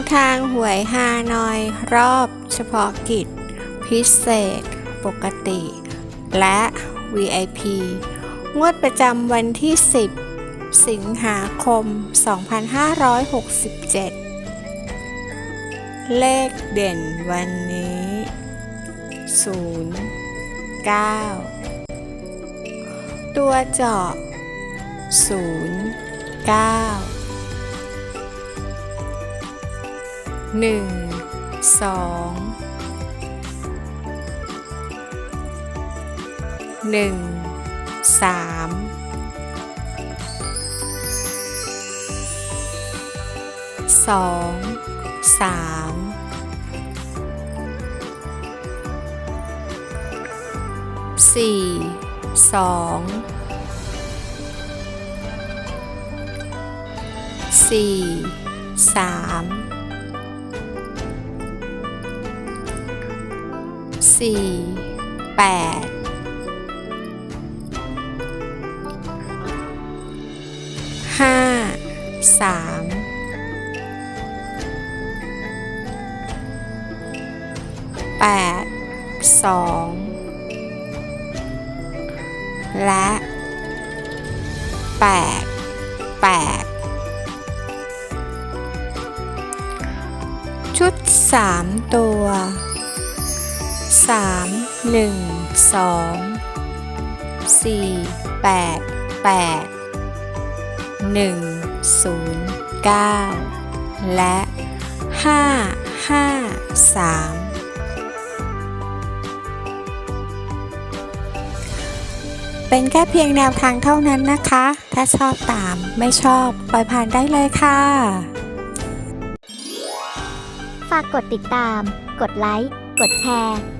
วทางหวยฮานอย รอบเฉพาะกิจ พิเศษ ปกติ และ VIP งวดประจำวันที่ 10 สิงหาคม 2567 เลขเด่นวันนี้ 0 9 ตัวเจาะ0 9 หนึ่งสองหนึ่งสามสองสามสี่สองสี่สาม สี่แปดห้าสามแปดสองและแปดแปดชุดสามตัว สามหนึ่งสองสี่แปดแปดหนึ่งศูนย์เก้าและห้าห้าสามเป็นแค่เพียงแนวทางเท่านั้นนะคะ ถ้าชอบตามไม่ชอบ ปล่อยผ่านได้เลยค่ะ ฝากกดติดตาม กดไลค์ กดแชร์